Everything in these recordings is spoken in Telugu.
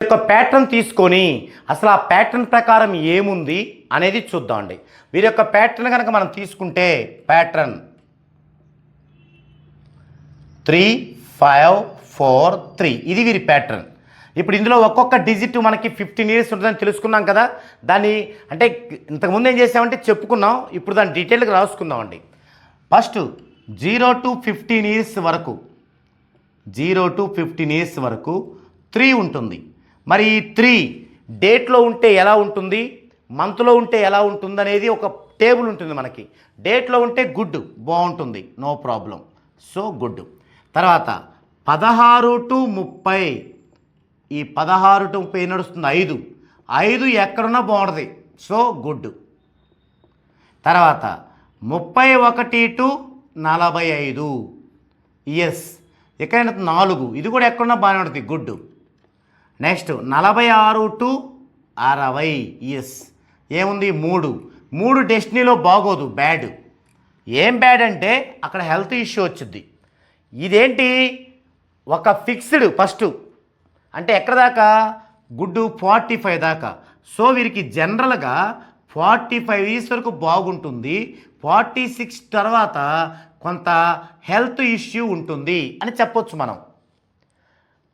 యొక్క ప్యాటర్న్ తీసుకొని అసలు ఆ ప్యాటర్న్ ప్రకారం ఏముంది అనేది చూద్దామండి వీరి యొక్క ప్యాటర్న్ కనుక మనం తీసుకుంటే pattern three five four three ఇది వీరి ప్యాటర్న్ ఇప్పుడు ఇందులో ఒక్కొక్క డిజిట్ మనకి ఫిఫ్టీన్ ఇయర్స్ ఉంటుందని తెలుసుకున్నాం కదా. దాన్ని అంటే ఇంతకుముందు ఏం చేసామంటే చెప్పుకున్నాం. ఇప్పుడు దాన్ని డీటెయిల్గా రాసుకుందామండి first zero to fifteen years వరకు జీరో టు ఫిఫ్టీన్ ఇయర్స్ వరకు త్రీ ఉంటుంది. మరి ఈ త్రీ డేట్లో ఉంటే ఎలా ఉంటుంది? మంత్లో ఉంటే ఎలా ఉంటుంది అనేది ఒక టేబుల్ ఉంటుంది మనకి. డేట్లో ఉంటే గుడ్ బాగుంటుంది. No problem. So good. తర్వాత పదహారు టు ముప్పై. ఈ పదహారు టు ముప్పై నడుస్తుంది ఐదు. ఐదు ఎక్కడున్నా బాగుంటుంది. So good. తర్వాత ముప్పై ఒకటి టు నలభై ఐదు. ఎస్ ఎక్కడైనా నాలుగు. ఇది కూడా ఎక్కడున్నా బాగానే ఉంటుంది. గుడ్. నెక్స్ట్ నలభై ఆరు టు అరవై. ఎస్ ఏముంది? మూడు. మూడు డెస్టినీలో బాగోదు. బ్యాడ్. ఏం బ్యాడ్ అంటే అక్కడ హెల్త్ ఇష్యూ వచ్చింది ఇదేంటి? ఒక ఫిక్స్డ్ ఫస్ట్. అంటే ఎక్కడ దాకా? గుడ్డు ఫార్టీ ఫైవ్ దాకా. సో వీరికి జనరల్గా ఫార్టీ ఫైవ్ ఇయర్స్ వరకు బాగుంటుంది. ఫార్టీ సిక్స్ తర్వాత కొంత హెల్త్ ఇష్యూ ఉంటుంది అని చెప్పొచ్చు మనం.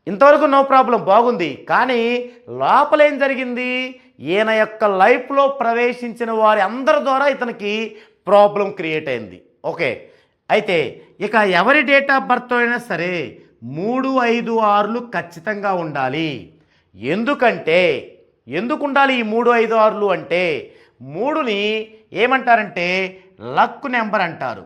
ఇంతవరకు నో ప్రాబ్లం బాగుంది. కానీ లోపలేం జరిగింది? ఈయన యొక్క లైఫ్లో ప్రవేశించిన వారి అందరి ద్వారా ఇతనికి ప్రాబ్లం క్రియేట్ అయింది. ఓకే. అయితే ఇక ఎవరి డేట్ ఆఫ్ బర్త్ అయినా సరే మూడు ఐదు ఆరులు ఖచ్చితంగా ఉండాలి. ఎందుకంటే ఎందుకు ఉండాలి ఈ మూడు ఐదు ఆరులు అంటే మూడుని ఏమంటారంటే లక్ నెంబర్ అంటారు.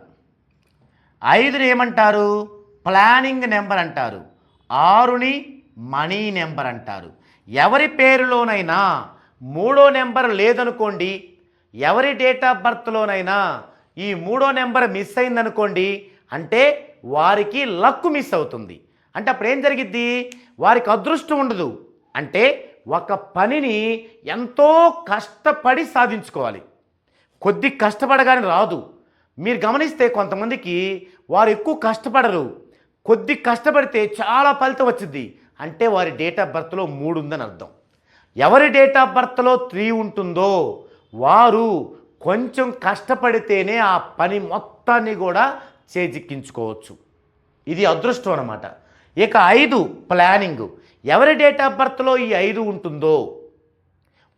ఐదుని ఏమంటారు? ప్లానింగ్ నెంబర్ అంటారు. ఆరుని మనీ నెంబర్ అంటారు. ఎవరి పేరులోనైనా మూడో నెంబర్ లేదనుకోండి ఎవరి డేట్ ఆఫ్ బర్త్లోనైనా ఈ మూడో నెంబర్ మిస్ అయిందనుకోండి అంటే వారికి లక్ మిస్ అవుతుంది. అంటే అప్పుడు ఏం జరిగిద్ది? వారికి అదృష్టం ఉండదు. అంటే ఒక పనిని ఎంతో కష్టపడి సాధించుకోవాలి. కొద్ది కష్టపడగానే రాదు. మీరు గమనిస్తే కొంతమందికి వారు ఎక్కువ కష్టపడరు. కొద్ది కష్టపడితే చాలా ఫలితం వచ్చింది. అంటే వారి డేట్ ఆఫ్ బర్త్లో మూడు ఉందని అర్థం. ఎవరి డేట్ ఆఫ్ బర్త్లో త్రీ ఉంటుందో వారు కొంచెం కష్టపడితేనే ఆ పని మొత్తాన్ని కూడా చేజిక్కించుకోవచ్చు. ఇది అదృష్టం అన్నమాట. ఇక ఐదు ప్లానింగ్ ఎవరి డేట్ ఆఫ్ బర్త్లో ఈ ఐదు ఉంటుందో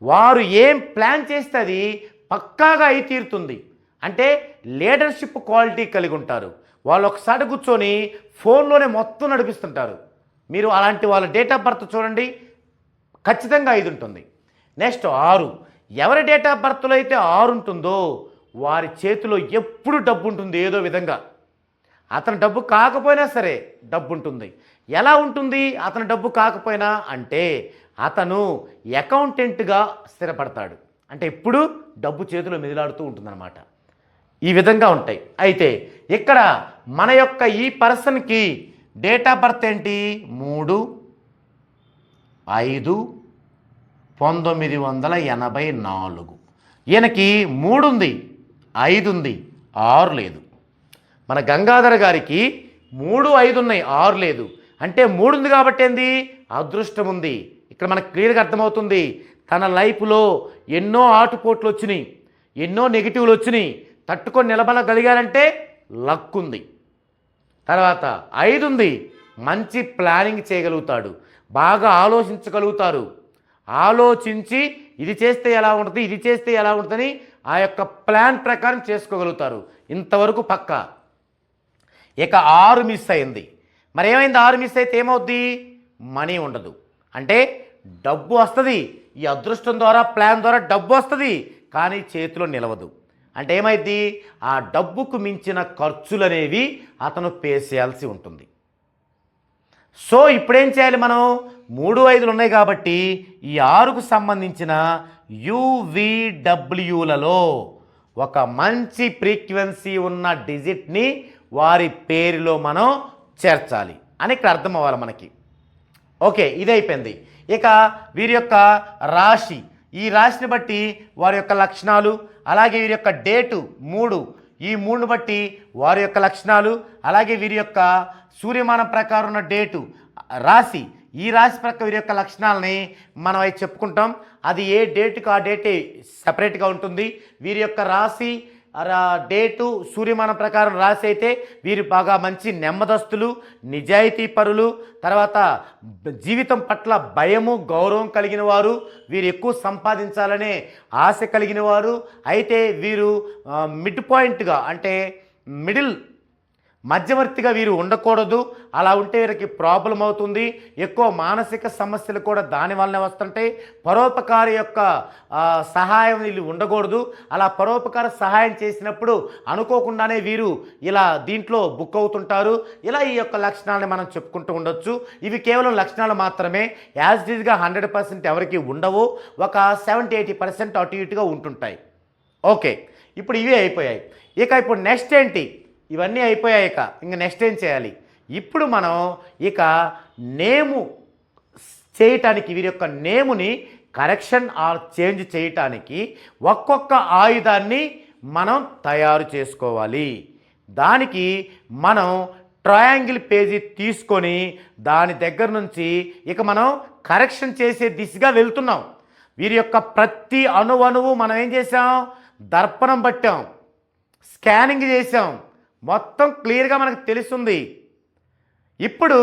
వారు ఏం ప్లాన్ చేస్తే అది పక్కాగా అయి తీరుతుంది. అంటే లీడర్షిప్ క్వాలిటీ కలిగి ఉంటారు. వాళ్ళు ఒకసారి కూర్చొని ఫోన్లోనే మొత్తం నడిపిస్తుంటారు. మీరు అలాంటి వాళ్ళ డేట్ ఆఫ్ బర్త్ చూడండి. ఖచ్చితంగా ఐదు ఉంటుంది. నెక్స్ట్ ఆరు. ఎవరి డేట్ ఆఫ్ బర్త్లో అయితే ఆరు ఉంటుందో వారి చేతిలో ఎప్పుడు డబ్బు ఉంటుంది ఏదో విధంగా. అతని డబ్బు కాకపోయినా సరే డబ్బు ఉంటుంది. ఎలా ఉంటుంది? అతని డబ్బు కాకపోయినా అంటే అతను అకౌంటెంట్గా స్థిరపడతాడు. అంటే ఎప్పుడు? డబ్బు చేతిలో మెదిలాడుతూ ఉంటుందన్నమాట. ఈ విధంగా ఉంటాయి. అయితే ఇక్కడ మన యొక్క ఈ పర్సన్కి డేట్ ఆఫ్ బర్త్ ఏంటి? మూడు ఐదు పంతొమ్మిది వందల ఎనభై నాలుగు. ఈయనకి మూడు ఉంది ఐదు ఉంది ఆరు లేదు. మన గంగాధర గారికి మూడు ఐదు ఉన్నాయి ఆరు లేదు. అంటే మూడు ఉంది కాబట్టి ఏంది? అదృష్టం ఉంది. ఇక్కడ మనకు క్లియర్గా అర్థమవుతుంది. తన లైఫ్లో ఎన్నో ఆటుపోట్లు వచ్చినాయి ఎన్నో నెగిటివ్లు వచ్చినాయి. తట్టుకొని నిలబడగలిగారంటే లక్ ఉంది తర్వాత ఐదు ఉంది మంచి ప్లానింగ్ చేయగలుగుతాడు. బాగా ఆలోచించగలుగుతారు. ఆలోచించి ఇది చేస్తే ఎలా ఉంటుంది ఇది చేస్తే ఎలా ఉంటుందని ఆ యొక్క ప్లాన్ ప్రకారం చేసుకోగలుగుతారు. ఇంతవరకు పక్క. ఇక ఆరు మిస్ అయింది. మరి ఏమైంది ఆరు మిస్ అయితే ఏమవుద్ది? మనీ ఉండదు. అంటే డబ్బు వస్తుంది. ఈ అదృష్టం ద్వారా ప్లాన్ ద్వారా డబ్బు వస్తుంది. కానీ చేతిలో నిలవదు. అంటే ఏమైంది ఆ డబ్బుకు మించిన ఖర్చులు అనేవి అతను పే చేయాల్సి ఉంటుంది. సో ఇప్పుడేం చేయాలి మనం? మూడు ఐదులు ఉన్నాయి కాబట్టి ఈ ఆరుకు సంబంధించిన యువిడబ్ల్యూలలో ఒక మంచి ఫ్రీక్వెన్సీ ఉన్న డిజిట్ని వారి పేరులో మనం చేర్చాలి అని ఇక్కడ అర్థం అవ్వాలి మనకి. ఓకే ఇది అయిపోయింది ఇక వీరి యొక్క రాశి. ఈ రాశిని బట్టి వారి యొక్క లక్షణాలు అలాగే వీరి యొక్క డేటు మూడు. ఈ మూడును బట్టి వారి యొక్క లక్షణాలు అలాగే వీరి యొక్క సూర్యమానం ప్రకారం ఉన్న డేటు రాశి. ఈ రాశి ప్రక్క వీరి యొక్క లక్షణాలని మనం అవి చెప్పుకుంటాం. అది ఏ డేట్కి ఆ డేటే సపరేట్గా ఉంటుంది. వీరి యొక్క రాశి డేటు సూర్యమానం ప్రకారం రాసి అయితే వీరు బాగా మంచి నెమ్మదస్తులు నిజాయితీ పరులు తర్వాత జీవితం పట్ల భయము గౌరవం కలిగిన వారు వీరు ఎక్కువ సంపాదించాలనే ఆశ కలిగిన వారు. అయితే వీరు మిడ్ పాయింట్గా అంటే మిడిల్ మధ్యవర్తిగా వీరు ఉండకూడదు. అలా ఉంటే వీరికి ప్రాబ్లం అవుతుంది. ఎక్కువ మానసిక సమస్యలు కూడా దాని వల్లనే వస్తుంటాయి. పరోపకారి యొక్క సహాయం వీళ్ళు ఉండకూడదు. అలా పరోపకార సహాయం చేసినప్పుడు అనుకోకుండానే వీరు ఇలా దీంట్లో బుక్ అవుతుంటారు. ఇలా ఈ యొక్క లక్షణాలని మనం చెప్పుకుంటూ ఉండొచ్చు. ఇవి కేవలం లక్షణాలు మాత్రమే. యాజ్ డీజ్గా హండ్రెడ్ పర్సెంట్ ఎవరికి ఉండవు. ఒక సెవెంటీ ఎయిటీ పర్సెంట్ అటు ఇటుగా ఉంటుంటాయి. ఓకే. ఇప్పుడు ఇవి అయిపోయాయి. ఇక ఇప్పుడు నెక్స్ట్ ఏంటి? ఇవన్నీ అయిపోయాయిక ఇంక. నెక్స్ట్ ఏం చేయాలి? ఇప్పుడు మనం ఇక నేము చేయటానికి వీరి యొక్క నేముని కరెక్షన్ ఆర్ చేంజ్ చేయటానికి ఒక్కొక్క ఆయుధాన్ని మనం తయారు చేసుకోవాలి. దానికి మనం ట్రయాంగిల్ పేజీ తీసుకొని దాని దగ్గర నుంచి ఇక మనం కరెక్షన్ చేసే దిశగా వెళ్తున్నాం. వీరి యొక్క ప్రతి అణువణువు మనం ఏం చేసాం దర్పణం పట్టాం. స్కానింగ్ చేసాం మొత్తం క్లియర్గా మనకు తెలుస్తుంది. ఇప్పుడు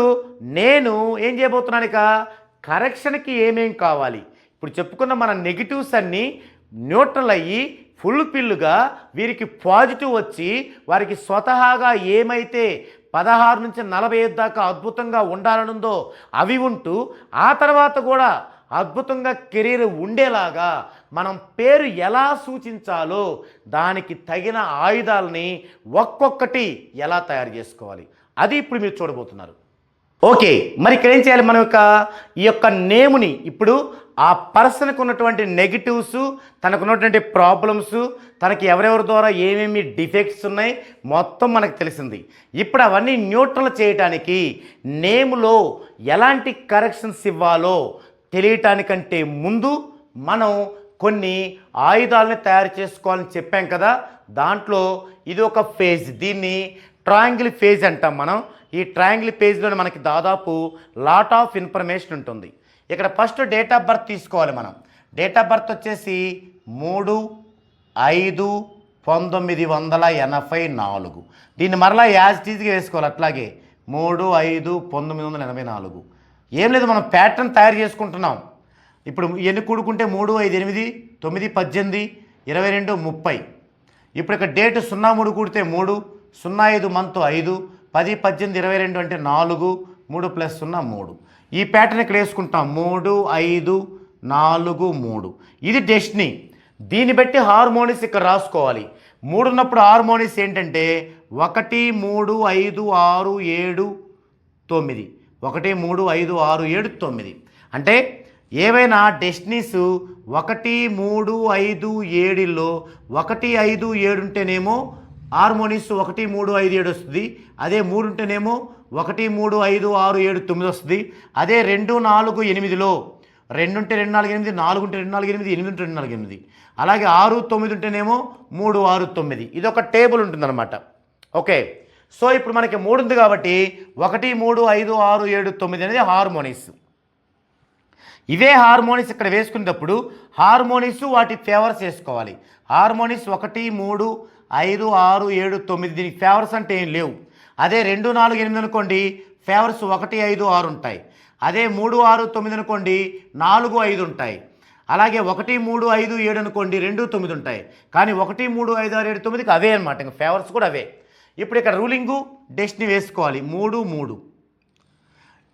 నేను ఏం చేయబోతున్నాను ఇక? కరెక్షన్కి ఏమేం కావాలి? ఇప్పుడు చెప్పుకున్న మన నెగిటివ్స్ అన్నీ న్యూట్రల్ అయ్యి ఫుల్ పిల్లుగా వీరికి పాజిటివ్ వచ్చి వారికి స్వతహాగా ఏమైతే పదహారు నుంచి నలభై ఐదు దాకా అద్భుతంగా ఉండాలనుందో అవి ఉంటూ ఆ తర్వాత కూడా అద్భుతంగా కెరీర్ ఉండేలాగా మనం పేరు ఎలా సూచించాలో దానికి తగిన ఆయుధాలని ఒక్కొక్కటి ఎలా తయారు చేసుకోవాలి? అది ఇప్పుడు మీరు చూడబోతున్నారు. ఓకే మరి ఇక్కడ ఏం చేయాలి? మనం యొక్క ఈ యొక్క నేముని ఇప్పుడు ఆ పర్సన్కు ఉన్నటువంటి నెగిటివ్స్ తనకు ఉన్నటువంటి ప్రాబ్లమ్స్ తనకి ఎవరెవరి ద్వారా ఏమేమి డిఫెక్ట్స్ ఉన్నాయి మొత్తం మనకు తెలిసింది. ఇప్పుడు అవన్నీ న్యూట్రల్ చేయటానికి నేములో ఎలాంటి కరెక్షన్స్ ఇవ్వాలో తెలియటానికంటే ముందు మనం కొన్ని ఆయుధాలని తయారు చేసుకోవాలని చెప్పాం కదా దాంట్లో ఇది ఒక ఫేజ్ దీన్ని ట్రయాంగిల్ ఫేజ్ అంటాం మనం. ఈ ట్రయాంగిల్ ఫేజ్లో మనకి దాదాపు లాట్ ఆఫ్ ఇన్ఫర్మేషన్ ఉంటుంది. ఇక్కడ ఫస్ట్ డేట్ ఆఫ్ బర్త్ తీసుకోవాలి మనం. డేట్ ఆఫ్ బర్త్ వచ్చేసి మూడు ఐదు పంతొమ్మిది వందల ఎనభై నాలుగు. దీన్ని మరలా యాజ్ టీజ్గా వేసుకోవాలి అట్లాగే. మూడు ఐదు పంతొమ్మిది వందల ఎనభై నాలుగు. ఏం లేదు మనం ప్యాటర్న్ తయారు చేసుకుంటున్నాం. ఇప్పుడు ఎన్ని కూడుకుంటే మూడు ఐదు ఎనిమిది తొమ్మిది పద్దెనిమిది ఇరవై రెండు ముప్పై. ఇప్పుడు ఇక డేట్ సున్నా మూడు కూడితే మూడు సున్నా ఐదు మంత్ ఐదు పది పద్దెనిమిది ఇరవై రెండు అంటే నాలుగు మూడు ప్లస్ సున్నా మూడు. ఈ ప్యాటర్న్ ఇక్కడ వేసుకుంటాం. మూడు ఐదు నాలుగు మూడు. ఇది డెస్టినీ. దీన్ని బట్టి హార్మోనిస్ ఇక్కడ రాసుకోవాలి. మూడు ఉన్నప్పుడు హార్మోనిస్ ఏంటంటే ఒకటి మూడు ఐదు ఆరు ఏడు తొమ్మిది. ఒకటి మూడు ఐదు ఆరు ఏడు తొమ్మిది. అంటే ఏవైనా డెస్టినీస్ ఒకటి మూడు ఐదు ఏడులో ఒకటి ఐదు ఏడు ఉంటేనేమో హార్మోనిస్ ఒకటి మూడు ఐదు ఏడు వస్తుంది. అదే మూడు ఉంటేనేమో ఒకటి మూడు ఐదు ఆరు ఏడు తొమ్మిది వస్తుంది. అదే రెండు నాలుగు ఎనిమిదిలో రెండు ఉంటే రెండు నాలుగు ఎనిమిది నాలుగు ఉంటే రెండు నాలుగు ఎనిమిది ఎనిమిది ఉంటే రెండు నాలుగు ఎనిమిది. అలాగే ఆరు తొమ్మిది ఉంటేనేమో మూడు ఆరు తొమ్మిది. ఇది ఒక టేబుల్ ఉంటుందన్నమాట. ఓకే. సో ఇప్పుడు మనకి మూడు ఉంది కాబట్టి ఒకటి మూడు ఐదు ఆరు ఏడు తొమ్మిది అనేది హార్మోనిస్. ఇవే హార్మోనిస్ ఇక్కడ వేసుకునేటప్పుడు హార్మోనిస్ వాటి ఫేవర్స్ వేసుకోవాలి. హార్మోనిస్ ఒకటి మూడు ఐదు ఆరు ఏడు తొమ్మిది దీనికి ఫేవర్స్ అంటే ఏం లేవు. అదే రెండు నాలుగు ఎనిమిది అనుకోండి ఫేవర్స్ ఒకటి ఐదు ఆరు ఉంటాయి. అదే మూడు ఆరు తొమ్మిది అనుకోండి నాలుగు ఐదు ఉంటాయి. అలాగే ఒకటి మూడు ఐదు ఏడు అనుకోండి రెండు తొమ్మిది ఉంటాయి. కానీ ఒకటి మూడు ఐదు ఆరు ఏడు తొమ్మిదికి అవే అనమాట ఇంకా ఫేవర్స్ కూడా అవే. ఇప్పుడు ఇక్కడ రూలింగు డెస్ట్ని వేసుకోవాలి. మూడు మూడు.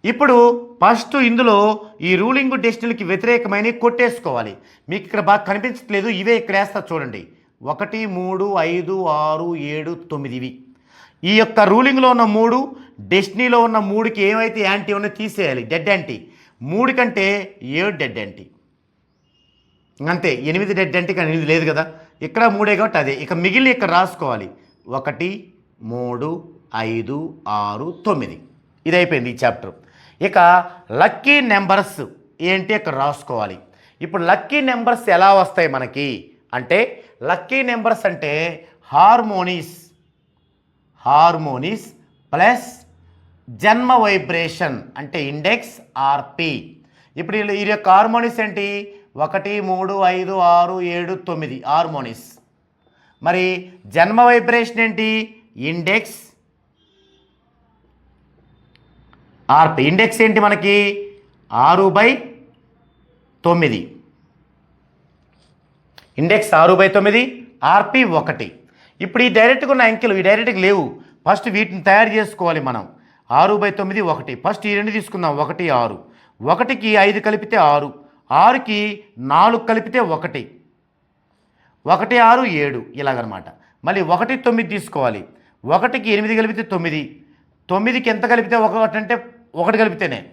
ఇప్పుడు ఫస్ట్ ఇందులో ఈ రూలింగ్ డెస్టినీకి వ్యతిరేకమైన కొట్టేసుకోవాలి. మీకు ఇక్కడ బాగా కనిపించట్లేదు ఇవే ఇక్కడ వేస్తా చూడండి. ఒకటి మూడు ఐదు ఆరు ఏడు తొమ్మిది ఇవి ఈ యొక్క రూలింగ్లో ఉన్న మూడు డెస్టినీలో ఉన్న మూడుకి ఏమైతే యాంటీ ఉన్నో తీసేయాలి డెడ్ యాంటీ. మూడు కంటే ఏడు డెడ్ యాంటీ. అంతే ఎనిమిది డెడ్ యాంటీ కానీ ఎనిమిది లేదు కదా. ఇక్కడ మూడే కాబట్టి అదే. ఇక మిగిలిన ఇక్కడ రాసుకోవాలి. ఒకటి మూడు ఐదు ఆరు తొమ్మిది. ఇది అయిపోయింది ఈ చాప్టర్. ఇక లక్కీ నెంబర్స్ ఏంటి ఇక్కడ రాసుకోవాలి. ఇప్పుడు లక్కీ నెంబర్స్ ఎలా వస్తాయి మనకి? అంటే లక్కీ నెంబర్స్ అంటే హార్మోనీస్ హార్మోనీస్ ప్లస్ జన్మ వైబ్రేషన్ అంటే ఇండెక్స్ ఆర్పి. ఇప్పుడు ఈ యొక్క హార్మోనీస్ ఏంటి? ఒకటి మూడు ఐదు ఆరు ఏడు తొమ్మిది హార్మోనీస్. మరి జన్మ వైబ్రేషన్ ఏంటి? ఇండెక్స్ ఆర్పి ఇండెక్స్ ఏంటి మనకి? ఆరు బై తొమ్మిది. ఇండెక్స్ ఆరు బై తొమ్మిది ఆర్పి ఒకటి. ఇప్పుడు ఈ డైరెక్ట్గా ఉన్న అంకెలు ఈ డైరెక్ట్గా లేవు. ఫస్ట్ వీటిని తయారు చేసుకోవాలి మనం. ఆరు బై తొమ్మిది ఒకటి. ఫస్ట్ ఈ రెండు తీసుకుందాం. ఒకటి ఆరు. ఒకటికి ఐదు కలిపితే ఆరు. ఆరుకి నాలుగు కలిపితే ఒకటి. ఒకటి ఆరు ఏడు. ఇలాగనమాట. మళ్ళీ ఒకటి తొమ్మిది తీసుకోవాలి. ఒకటికి ఎనిమిది కలిపితే తొమ్మిది. తొమ్మిదికి ఎంత కలిపితే ఒకటి అంటే ఒకటి కలిపితేనే.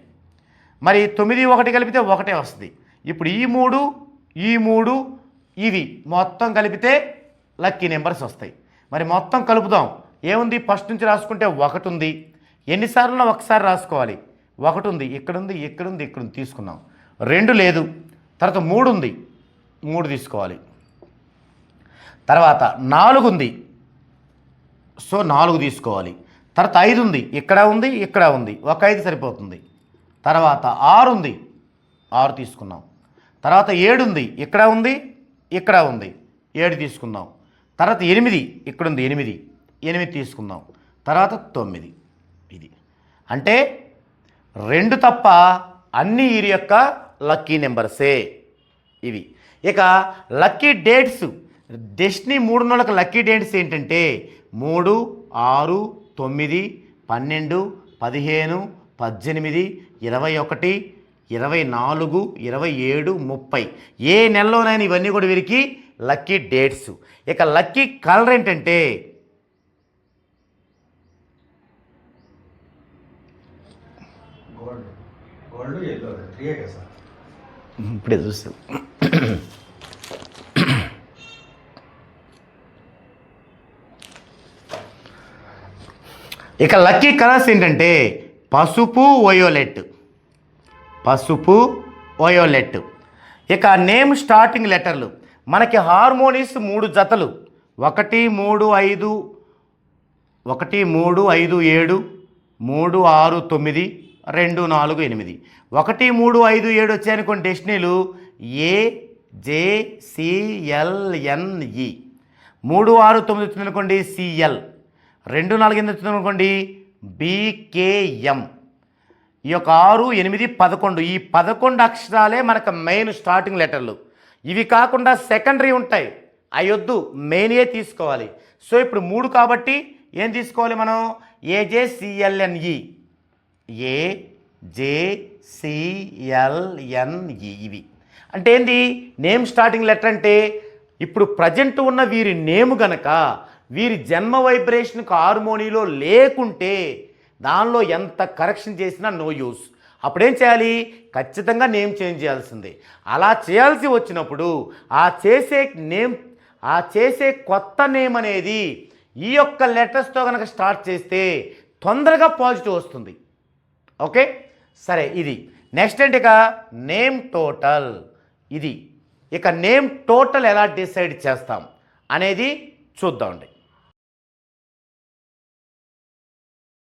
మరి తొమ్మిది ఒకటి కలిపితే ఒకటే వస్తుంది. ఇప్పుడు ఈ మూడు ఈ మూడు ఇవి మొత్తం కలిపితే లక్కీ నెంబర్స్ వస్తాయి. మరి మొత్తం కలుపుదాం. ఏముంది? ఫస్ట్ నుంచి రాసుకుంటే ఒకటి ఉంది ఎన్నిసార్లు ఒకసారి రాసుకోవాలి. ఒకటి ఉంది ఇక్కడ ఉంది ఇక్కడుంది ఇక్కడ ఉంది తీసుకున్నాం. రెండు లేదు. తర్వాత మూడు ఉంది మూడు తీసుకోవాలి. తర్వాత నాలుగు ఉంది సో నాలుగు తీసుకోవాలి. తర్వాత ఐదు ఉంది. ఇక్కడ ఉంది ఇక్కడ ఉంది. ఒక ఐదు సరిపోతుంది. తర్వాత ఆరు ఉంది. ఆరు తీసుకున్నాం. తర్వాత ఏడు ఉంది. ఇక్కడ ఉంది ఇక్కడ ఉంది. ఏడు తీసుకుందాం తర్వాత ఎనిమిది ఇక్కడ ఉంది ఎనిమిది. ఎనిమిది తీసుకుందాం తర్వాత తొమ్మిది. ఇది. అంటే రెండు తప్ప అన్ని వీరి యొక్క లక్కీ నెంబర్సే ఇవి. ఇక లక్కీ డేట్స్ డెస్టినీ మూడు నెలలకు లక్కీ డేట్స్ ఏంటంటే మూడు ఆరు తొమ్మిది పన్నెండు పదిహేను పద్దెనిమిది ఇరవై ఒకటి ఇరవై నాలుగు ఇరవై ఏడు ముప్పై. ఏ నెలలోనైనా ఇవన్నీ కూడా వీరికి లక్కీ డేట్స్. ఇక లక్కీ కలర్ ఏంటంటే ఇప్పుడే చూస్తాం. ఇక లక్కీ కలర్స్ ఏంటంటే పసుపు వయోలెట్. పసుపు వయోలెట్. ఇక నేమ్ స్టార్టింగ్ లెటర్లు. మనకి హార్మోనిస్ మూడు జతలు. ఒకటి మూడు ఐదు. ఒకటి మూడు ఐదు ఏడు. మూడు ఆరు తొమ్మిది. రెండు నాలుగు ఎనిమిది. ఒకటి మూడు ఐదు ఏడు వచ్చాయనుకోండి డెస్టినీలు. ఏ జే సిఎల్ఎన్ఈ మూడు ఆరు తొమ్మిది వచ్చిందనుకోండి సిఎల్ రెండు నాలుగు ఎనిమిది వచ్చిందనుకోండి బీకేఎం ఈ యొక్క ఆరు ఎనిమిది పదకొండు ఈ పదకొండు అక్షరాలే మనకు మెయిన్ స్టార్టింగ్ లెటర్లు. ఇవి కాకుండా సెకండరీ ఉంటాయి. అయ్యొద్దు మెయిన్యే తీసుకోవాలి. సో ఇప్పుడు మూడు కాబట్టి ఏం తీసుకోవాలి మనం? ఏజేసిఎల్ఎన్ఈ ఏ జేసిఎల్ఎన్ఈ ఇవి. అంటే ఏంది? నేమ్ స్టార్టింగ్ లెటర్ అంటే ఇప్పుడు ప్రజెంట్ ఉన్న వీరి నేమ్ గనక వీరి జన్మ వైబ్రేషన్కి హార్మోనీలో లేకుంటే దానిలో ఎంత కరెక్షన్ చేసినా నో యూస్. అప్పుడేం చేయాలి? ఖచ్చితంగా నేమ్ చేంజ్ చేయాల్సిందే. అలా చేయాల్సి వచ్చినప్పుడు ఆ చేసే నేమ్ ఆ చేసే కొత్త నేమ్ అనేది ఈ యొక్క లెటర్స్తో కనుక స్టార్ట్ చేస్తే తొందరగా పాజిటివ్ వస్తుంది. ఓకే? సరే ఇది. నెక్స్ట్ ఏంటి ఇక? Name total. ఇది. ఇక నేమ్ టోటల్ ఎలా డిసైడ్ చేస్తాం అనేది చూద్దామండి.